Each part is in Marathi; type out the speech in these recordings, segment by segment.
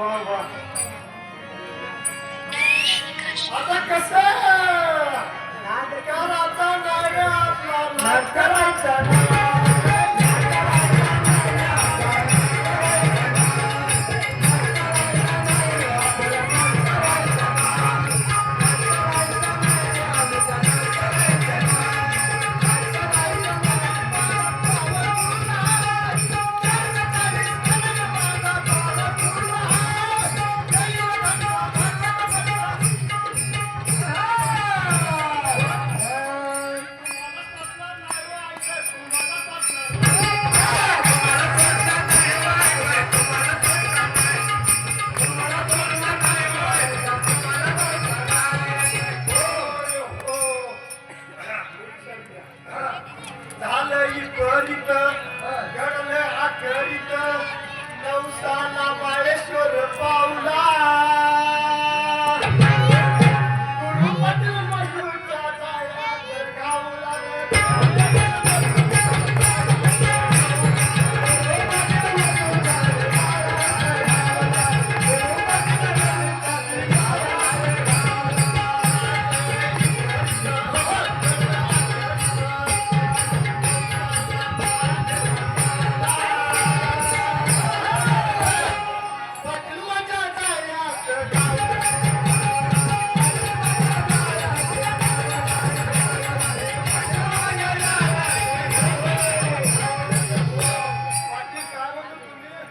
বাহ বাহ আটা কাছে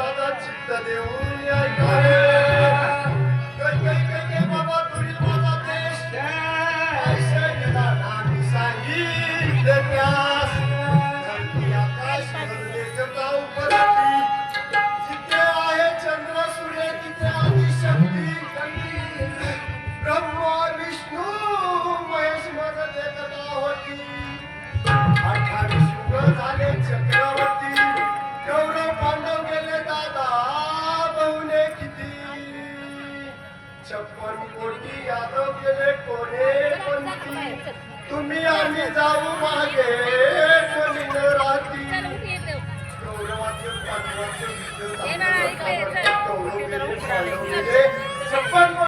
ただちったでおにゃいかれ जाऊ मागे कोणी राती